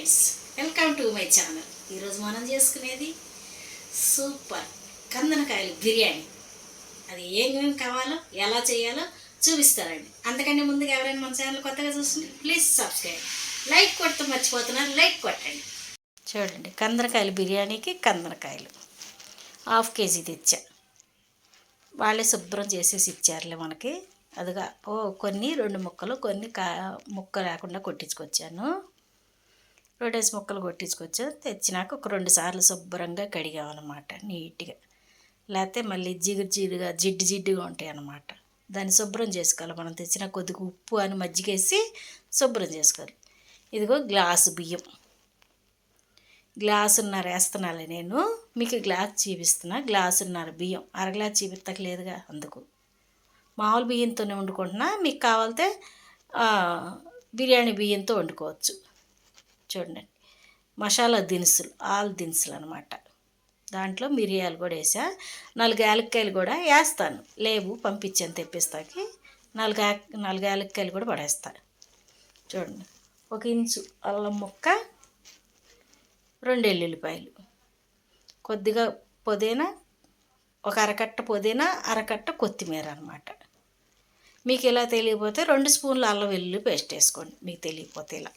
Guys welcome to my channel. ఈరోజు మనం చేసుకునేది సూపర్ కందనకాయలు బిర్యానీ. అది ఏమేమి కావాలో ఎలా చేయాలో చూపిస్తారండి. అంతకంటే ముందుగా ఎవరైనా మన ఛానల్ కొత్తగా చూస్తుంటే ప్లీజ్ సబ్స్క్రైబ్. లైక్ కొడుతూ మర్చిపోతున్నారు లైక్ కొట్టండి. చూడండి కందనకాయలు బిర్యానీకి కందనకాయలు. హాఫ్ కేజీ తెచ్చా. వాళ్ళే శుభ్రం చేసేసి ఇచ్చారులే మనకి. అదిగా ఓ కొన్ని రెండు ముక్కలు కొన్ని కా ముక్క లేకుండా కొట్టించుకొచ్చాను. రెండేసి ముక్కలు కొట్టించుకొచ్చు తెచ్చినాక ఒక రెండు సార్లు శుభ్రంగా కడిగామన్నమాట నీట్గా. లేకపోతే మళ్ళీ జిగురు జిగురుగా జిడ్డు జిడ్డుగా ఉంటాయి అన్నమాట. దాన్ని శుభ్రం చేసుకోవాలి. మనం తెచ్చిన కొద్దిగా ఉప్పు అని మజ్జిగేసి శుభ్రం చేసుకోవాలి. ఇదిగో గ్లాసు బియ్యం. గ్లాసున్నర వేస్తున్నాను నేను. మీకు గ్లాస్ చూపిస్తున్నా. గ్లాసున్నర బియ్యం. అర గ్లాస్ చూపించట్లేదుగా అందుకు. మామూలు బియ్యంతోనే వండుకుంటున్నా. మీకు కావాలితే బిర్యానీ బియ్యంతో వండుకోవచ్చు. చూడండి. మసాలా దినుసులు ఆల్ దినుసులు అనమాట దాంట్లో మిరియాలు కూడా వేసా. నాలుగు యాలక్కాయలు కూడా వేస్తాను. లేవు పంపించాను తెప్పిస్తాకి. నాలుగు నాలుగు యాలక్కాయలు కూడా పడేస్తాను చూడండి. ఒక ఇంచు అల్లం ముక్క రెండు ఎల్లుల్లిపాయలు. కొద్దిగా పుదీనా ఒక అరకట్ట పుదీనా అరకట్ట కొత్తిమీర అనమాట మీకు ఇలా తెలియకపోతే రెండు స్పూన్లు అల్లం వెల్లుల్లి పేస్ట్ వేసుకోండి. మీకు తెలియకపోతే ఇలా.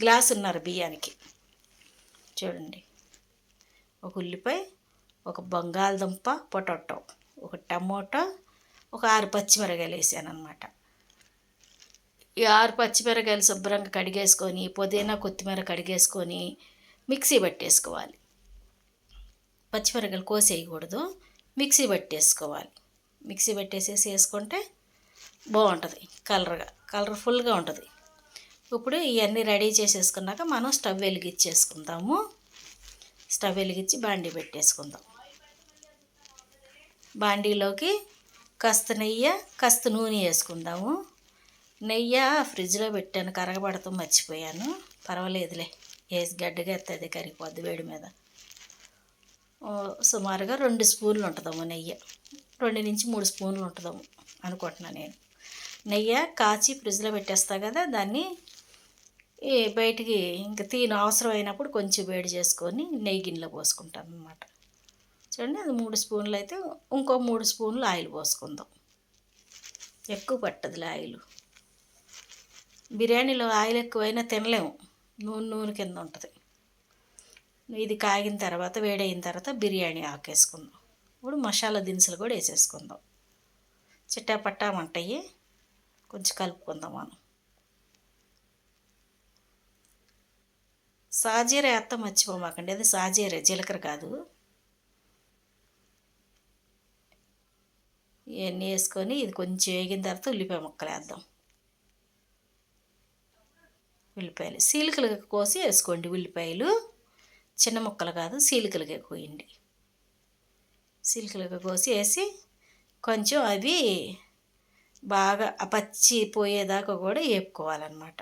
గ్లాసున్నర బియ్యానికి. చూడండి. ఒక ఉల్లిపాయ ఒక బంగాళదుంప పొటాటో. ఒక టమోటా ఒక ఆరు పచ్చిమిరకాయలు వేసాను అనమాట ఈ ఆరు పచ్చిమిరకాయలు శుభ్రంగా కడిగేసుకొని పుదీనా కొత్తిమీర కడిగేసుకొని మిక్సీ పట్టేసుకోవాలి. పచ్చిమిరకాయలు కోసేయకూడదు. మిక్సీ పట్టేసుకోవాలి. మిక్సీ పట్టేసేసి వేసుకుంటే బాగుంటుంది. కలర్గా కలర్ఫుల్గా ఉంటుంది. ఇప్పుడు ఇవన్నీ రెడీ చేసేసుకున్నాక మనం స్టవ్ వెలిగించేసుకుందాము. స్టవ్ వెలిగించి బాండీ పెట్టేసుకుందాం. బాండీలోకి కాస్త నెయ్యి కాస్త నూనె వేసుకుందాము. నెయ్యి ఫ్రిడ్జ్లో పెట్టాను కరగబడతాం మర్చిపోయాను. పర్వాలేదులే వేసి గడ్డగా ఎత్తది కరిగిపోద్ది వేడి మీద. సుమారుగా రెండు స్పూన్లు ఉంటుందాము నెయ్యి. రెండు నుంచి మూడు స్పూన్లు ఉంటుందాము అనుకుంటున్నాను నేను. నెయ్యి కాచి ఫ్రిడ్జ్లో పెట్టేస్తా కదా దాన్ని ఈ బయటికి ఇంకా తీను అవసరం అయినప్పుడు కొంచెం వేడి చేసుకొని నెయ్యి గిన్నెలో పోసుకుంటాం అనమాట చూడండి అది మూడు స్పూన్లు అయితే ఇంకో మూడు స్పూన్లు ఆయిల్ పోసుకుందాం. ఎక్కువ పట్టదులే ఆయిల్. బిర్యానీలో ఆయిల్ ఎక్కువైనా తినలేము. నూనె నూనె కింద ఉంటుంది. ఇది కాగిన తర్వాత వేడైన తర్వాత బిర్యానీ ఆకేసుకుందాం. ఇప్పుడు మసాలా దినుసులు కూడా వేసేసుకుందాం. చిట్టా పట్టా కొంచెం కలుపుకుందాం మనం. సాజీర అత్త మర్చిపోమాకండి. అది సాజీర జీలకర్ర కాదు. ఇవన్నీ వేసుకొని ఇది కొంచెం వేగిన తర్వాత ఉల్లిపాయ ముక్కలు వేద్దాం. ఉల్లిపాయలు సీలికలుగా కోసి వేసుకోండి ఉల్లిపాయలు. చిన్న ముక్కలు కాదు సీలికలుగా కోయండి. సీలికలుగా కోసి వేసి కొంచెం అవి బాగా పచ్చి పోయేదాకా కూడా వేపుకోవాలన్నమాట.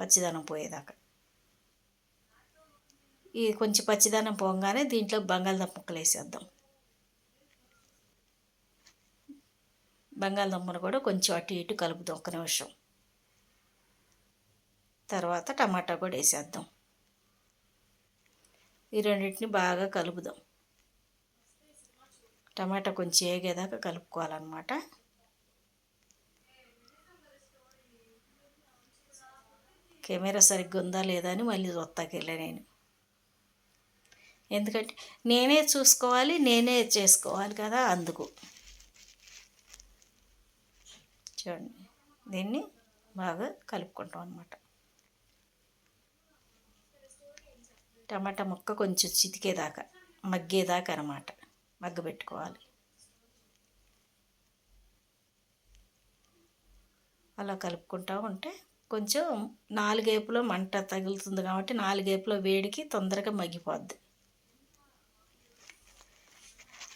పచ్చిదనం పోయేదాకా. ఈ కొంచెం పచ్చిదనం పోగానే దీంట్లో బంగాళదుంప ముక్కలు వేసేద్దాం. బంగాళదుంపను కూడా కొంచెం అటు ఇటు కలుపుదాం ఒక నిమిషం. తర్వాత టమాటా కూడా వేసేద్దాం. ఈ రెండింటిని బాగా కలుపుదాం. టమాటా కొంచెం వేగేదాకా కలుపుకోవాలన్నమాట. కెమెరా సరిగ్గా ఉందా లేదా అని మళ్ళీ చూస్తాకెళ్ళా నేను. ఎందుకంటే నేనే చూసుకోవాలి నేనే చేసుకోవాలి కదా అందుకు. చూడండి దీన్ని బాగా కలుపుకుంటాం అనమాట టమాటా ముక్క కొంచెం చితికేదాకా మగ్గేదాకా అనమాట మగ్గబెట్టుకోవాలి అలా కలుపుకుంటా ఉంటే కొంచెం నాలుగేపులో మంట తగులుతుంది కాబట్టి నాలుగేపులో వేడికి తొందరగా మగ్గిపోద్ది.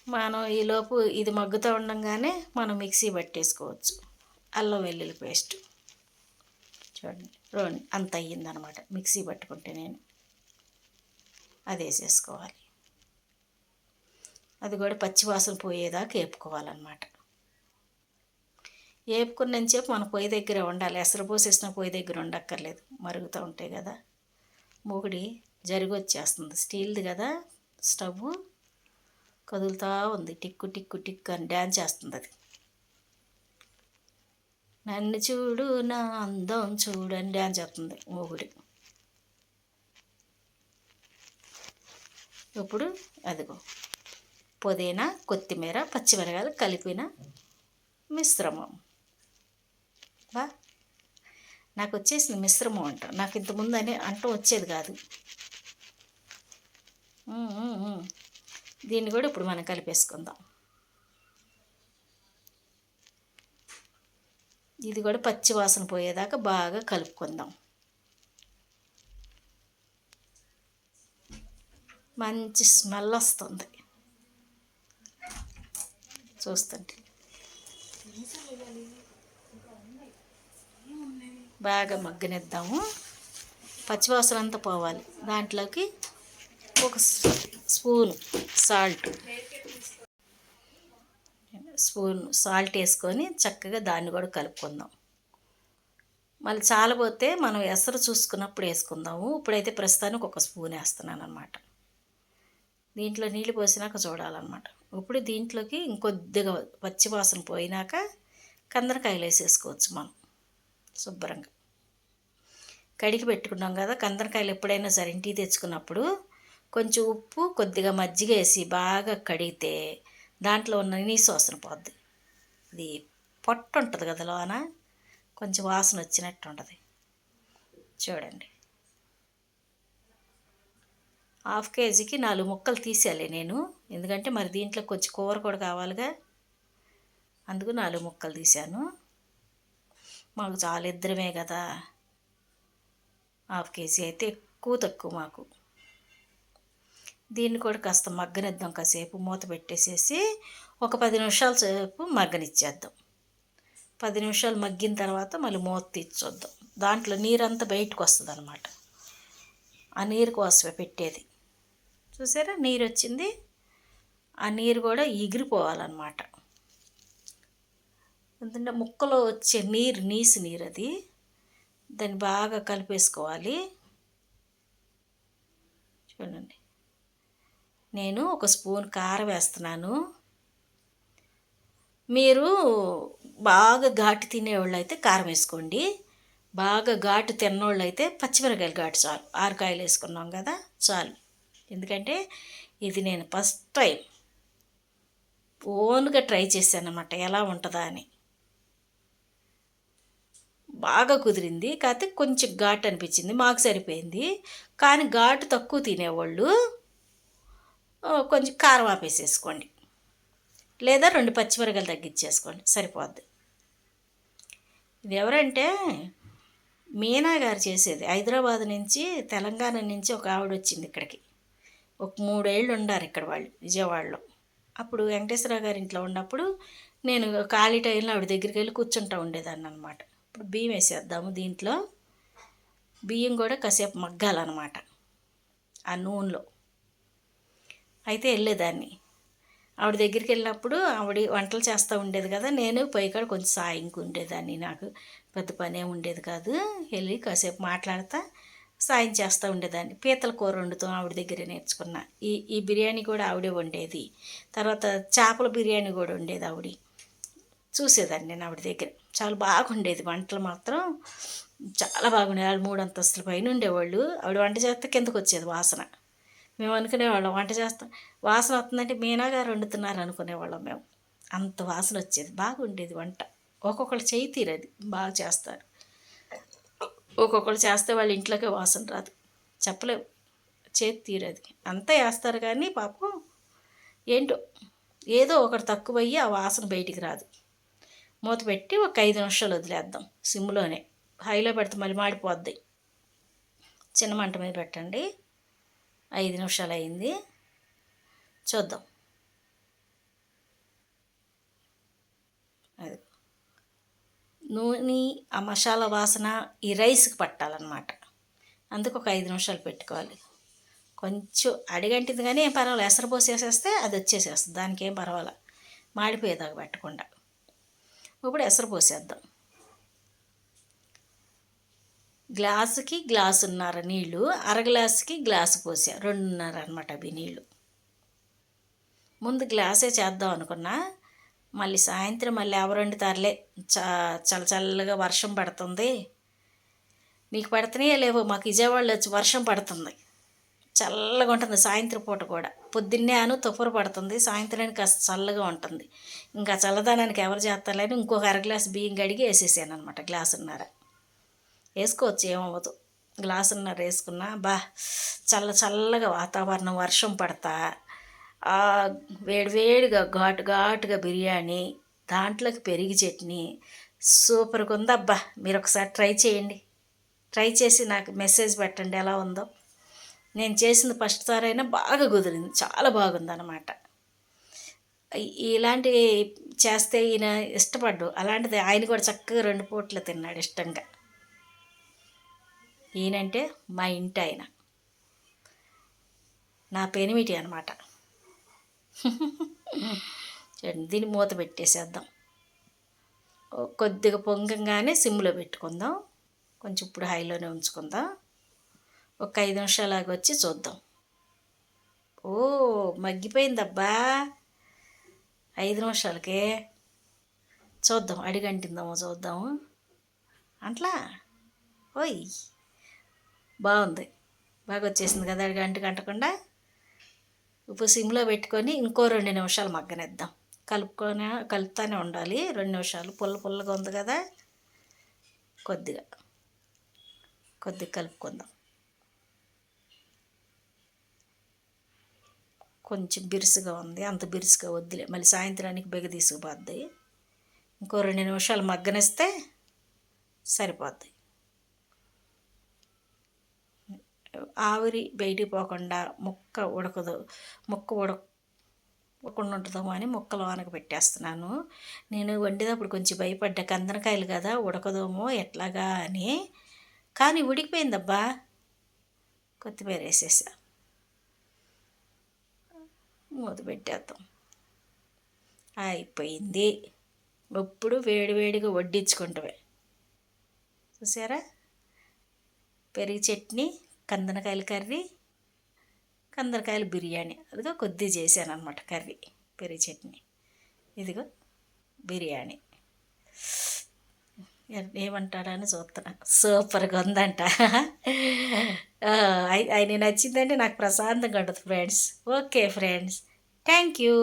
మనం ఈలోపు ఇది మగ్గుతూ ఉండంగానే మనం మిక్సీ పట్టేసుకోవచ్చు. అల్లం వెల్లుల్లి పేస్ట్. చూడండి రోన్ అంత అయ్యిందనమాట మిక్సీ పట్టుకుంటే నేను. అది వేసేసుకోవాలి. అది కూడా పచ్చివాసన పోయేదాకా వేపుకోవాలన్నమాట. వేపుకున్నంతసేపు మన పొయ్యి దగ్గర ఉండాలి. ఎసరు పోసేసిన పొయ్యి దగ్గర ఉండక్కర్లేదు. మరుగుతూ ఉంటాయి కదా. మొగుడి జరిగి వచ్చేస్తుంది స్టీల్ది కదా. స్టవ్ కదులుతూ ఉంది. టిక్కు టిక్కు టిక్కు అని డ్యాన్స్ చేస్తుంది అది. నన్ను చూడు నా అందం చూడు అని డ్యాన్స్ చేస్తుంది మొగుడి. ఇప్పుడు అదిగో. పుదీనా కొత్తిమీర పచ్చిమిరకాయలు కలిపిన మిశ్రమం. నాకు వచ్చేసింది మిశ్రమం అంట. నాకు ఇంతకుముందు అని అంటూ వచ్చేది కాదు. దీన్ని కూడా ఇప్పుడు మనం కలిపేసుకుందాం. ఇది కూడా పచ్చి వాసన పోయేదాకా బాగా కలుపుకుందాం. మంచి స్మెల్ వస్తుంది. చూస్తుంటే. బాగా మగ్గనిద్దాము. పచ్చివాసన అంతా పోవాలి. దాంట్లోకి ఒక స్పూన్ సాల్ట్. స్పూన్ సాల్ట్ వేసుకొని చక్కగా దాన్ని కూడా కలుపుకుందాం. మళ్ళీ చాలపోతే మనం ఎసరు చూసుకున్నప్పుడు వేసుకుందాము. ఇప్పుడైతే ప్రస్తుతానికి ఒక స్పూన్ వేస్తున్నాను అనమాట దీంట్లో నీళ్ళు పోసినాక చూడాలన్నమాట. ఇప్పుడు దీంట్లోకి ఇంకొద్దిగా పచ్చివాసన పోయినాక కందరకాయలు వేసేసుకోవచ్చు మనం. శుభ్రంగా. కడిగి పెట్టుకున్నాం కదా కందరకాయలు ఎప్పుడైనా సరే ఇంటికి తెచ్చుకున్నప్పుడు కొంచెం ఉప్పు కొద్దిగా మజ్జిగ వేసి బాగా కడిగితే దాంట్లో ఉన్న నీసు వాసన పోద్ది. అది పొట్టు ఉంటుంది కదా లోన కొంచెం వాసన వచ్చినట్టు ఉంటుంది. చూడండి. హాఫ్ కేజీకి నాలుగు ముక్కలు తీసేయాలి నేను ఎందుకంటే మరి దీంట్లో కొంచెం కూర కూడా కావాలిగా. అందుకు నాలుగు ముక్కలు తీశాను. మాకు చాలా ఇద్దరమే కదా. హాఫ్ కేజీ అయితే ఎక్కువ తక్కువ మాకు. దీన్ని కూడా కాస్త మగ్గనిద్దాం కాసేపు మూత పెట్టేసేసి ఒక పది నిమిషాల సేపు మగ్గనిచ్చేద్దాం. పది నిమిషాలు మగ్గిన తర్వాత మళ్ళీ మూత తీర్చొద్దాం. దాంట్లో నీరంతా బయటకు వస్తుంది అనమాట ఆ నీరు కోసమే పెట్టేది. చూసారా? నీరు వచ్చింది ఆ నీరు కూడా ఎగిరిపోవాలన్నమాట. ఎందుకంటే ముక్కలో వచ్చే నీరు నీసి నీరు అది దాన్ని బాగా కలిపేసుకోవాలి. చూడండి. నేను ఒక స్పూన్ కారం వేస్తున్నాను. మీరు బాగా ఘాటు తినేవాళ్ళు అయితే కారం వేసుకోండి. బాగా ఘాటు తిన్నోళ్ళు అయితే పచ్చిమిరకాయలు ఘాటు చాలు. ఆరుకాయలు వేసుకున్నాం కదా చాలు. ఎందుకంటే ఇది నేను ఫస్ట్ టైం ఓన్గా ట్రై చేశాను అనమాట ఎలా ఉంటుందా అని. బాగా కుదిరింది. కాకపోతే కొంచెం ఘాటు అనిపించింది. మాకు సరిపోయింది. కానీ ఘాటు తక్కువ తినేవాళ్ళు కొంచెం కారం ఆపేసేసుకోండి. లేదా రెండు పచ్చిమిరకాయలు తగ్గించేసుకోండి. సరిపోద్ది. ఇది ఎవరంటే మీనా గారు చేసేది. హైదరాబాద్ నుంచి తెలంగాణ నుంచి ఒక ఆవిడ వచ్చింది ఇక్కడికి. ఒక మూడేళ్ళు ఉండారు ఇక్కడ వాళ్ళు విజయవాడలో. అప్పుడు వెంకటేశ్వర గారి ఇంట్లో ఉన్నప్పుడు నేను ఖాళీ టైంలో ఆవిడ దగ్గరికి వెళ్ళి కూర్చుంటా ఉండేదాన్ని అనమాట ఇప్పుడు బియ్యం వేసేద్దాము దీంట్లో. బియ్యం కూడా కాసేపు మగ్గాలన్నమాట ఆ నూనెలో. అయితే వెళ్ళేదాన్ని. ఆవిడ దగ్గరికి వెళ్ళినప్పుడు ఆవిడ వంటలు చేస్తూ ఉండేది కదా నేను కాడ కొంచెం సాయంగా ఉండేదాన్ని. నాకు పెద్ద పనే ఉండేది కాదు. వెళ్ళి కాసేపు మాట్లాడతా సాయం చేస్తూ ఉండేదాన్ని. పీతల కూర వండుతాం ఆవిడ దగ్గరే నేర్చుకున్న. ఈ ఈ బిర్యానీ కూడా ఆవిడే వండేది. తర్వాత చేపల బిర్యానీ కూడా ఉండేది ఆవిడ. చూసేదాన్ని నేను ఆవిడ దగ్గర. చాలా బాగుండేది వంటలు మాత్రం. చాలా బాగుండేది. వాళ్ళు మూడు అంతస్తుల పైన ఉండేవాళ్ళు. ఆవిడ వంట చేస్తే కిందకు వచ్చేది వాసన. మేము అనుకునేవాళ్ళం వంట చేస్తాం వాసన వస్తుందంటే మీనా గారు వండుతున్నారు అనుకునేవాళ్ళం మేము. అంత వాసన వచ్చేది. బాగుండేది వంట. ఒక్కొక్కళ్ళు చేయి తీరది. బాగా చేస్తారు. ఒక్కొక్కరు చేస్తే వాళ్ళ ఇంట్లోకే వాసన రాదు. చెప్పలేవు చేతి తీరది. అంతా వేస్తారు కానీ పాపం ఏంటో ఏదో ఒకటి తక్కువయ్యి ఆ వాసన బయటికి రాదు. మూత పెట్టి ఒక ఐదు నిమిషాలు వదిలేద్దాం సిమ్లోనే. హైలో పెడితే మళ్ళీ మాడిపోద్ది. చిన్న మంట మీద పెట్టండి. ఐదు నిమిషాలు అయింది. చూద్దాం. అది. నూనె ఆ మసాలా వాసన ఈ రైస్కి పట్టాలన్నమాట. అందుకు ఒక ఐదు నిమిషాలు పెట్టుకోవాలి. కొంచెం అడిగంటిది కానీ ఏం పర్వాలేదు. ఎసరు పోసేసేస్తే అది వచ్చేసేస్తుంది. దానికి ఏం పర్వాలేదు. మాడిపోయేదాకా పెట్టకుండా. ఇప్పుడు ఎసరు పోసేద్దాం. గ్లాసుకి గ్లాసున్నర నీళ్ళు అర గ్లాసుకి గ్లాసు పోసా రెండున్నర అనమాట అవి నీళ్ళు. ముందు గ్లాసే చేద్దాం అనుకున్నా మళ్ళీ సాయంత్రం మళ్ళీ ఎవరండి తరలే చ చల్ల చల్లగా వర్షం పడుతుంది. మీకు పడుతున్నాయో లేవో మాకు విజయవాడలో వచ్చి వర్షం పడుతుంది. చల్లగా ఉంటుంది సాయంత్రం పూట కూడా. పొద్దున్నే అను తుఫరు పడుతుంది సాయంత్రానికి కాస్త చల్లగా ఉంటుంది. ఇంకా చల్లదనానికి ఎవరు చేస్తారని ఇంకొక అర గ్లాస్ బియ్యం కడిగి వేసేసాను అనమాట గ్లాసున్నర. వేసుకోవచ్చు ఏమవ్వదు. గ్లాసున్నర వేసుకున్నా బా చల్ల చల్లగా వాతావరణం వర్షం పడతా. వేడివేడిగా ఘాటు ఘాటుగా బిర్యానీ దాంట్లోకి పెరిగి చట్నీ సూపర్గా ఉందబ్బా మీరు ఒకసారి ట్రై చేయండి. ట్రై చేసి నాకు మెసేజ్ పెట్టండి ఎలా ఉందో. నేను చేసింది ఫస్ట్ సారి అయినా బాగా కుదిరింది. చాలా బాగుంది అనమాట ఇలాంటివి చేస్తే ఈయన ఇష్టపడ్డు. అలాంటిది ఆయన కూడా చక్కగా రెండు పూట్లు తిన్నాడు ఇష్టంగా. ఈయనంటే మా ఇంటి ఆయన. నా పెనిమిటి అనమాట దీన్ని మూత పెట్టేసేద్దాం. కొద్దిగా పొంగంగానే సిమ్లో పెట్టుకుందాం. కొంచెం ఇప్పుడు హైలోనే ఉంచుకుందాం. ఒక ఐదు నిమిషాలాగా వచ్చి చూద్దాం. ఓ మగ్గిపోయిందబ్బా. ఐదు నిమిషాలకే. చూద్దాం అడిగంటిందామో చూద్దాము అట్లా? ఓయ్ బాగుంది. బాగా వచ్చేసింది కదా అడిగంటి కంటకుండా ఉప్పు సిమ్లో పెట్టుకొని ఇంకో రెండు నిమిషాలు మగ్గనిద్దాం. కలుపుకొని కలుపుతానే ఉండాలి. రెండు నిమిషాలు. పుల్ల పుల్లగా ఉంది కదా. కొద్దిగా. కొద్దిగా కలుపుకుందాం. కొంచెం బిరుసుగా ఉంది. అంత బిరుసుగా వద్దులే. మళ్ళీ సాయంత్రానికి బెగ తీసుకుపోద్ది ఇంకో రెండు నిమిషాలు మగ్గనిస్తే సరిపోద్ది. ఆవిరి బయటికి పోకుండా ముక్క ఉడకదు. ముక్క ఉడక ఉడకుండా ఉంటుందేమో అని ముక్కలు వానకు పెట్టేస్తున్నాను. నేను వండేటప్పుడు కొంచెం భయపడ్డా కందనకాయలు కదా ఉడకదేమో ఎట్లాగా అని. కానీ ఉడికిపోయిందబ్బా. కొత్తిమీర వేసేసా. మూత పెట్టేద్దాం అయిపోయింది ఇప్పుడు వేడివేడిగా వడ్డించుకుంటామే. చూసారా? పెరుగు చట్నీ కందనకాయల కర్రీ కందనకాయల బిర్యానీ. అదిగో కొద్ది చేశాను అనమాట కర్రీ పెరుగు చట్నీ. ఇదిగో బిర్యానీ. ఏమంటాడని చూస్తున్నా. సూపర్గా ఉందంట. ఆయన నచ్చిందంటే నాకు ప్రశాంతంగా ఉండదు friends. Okay friends. Thank you.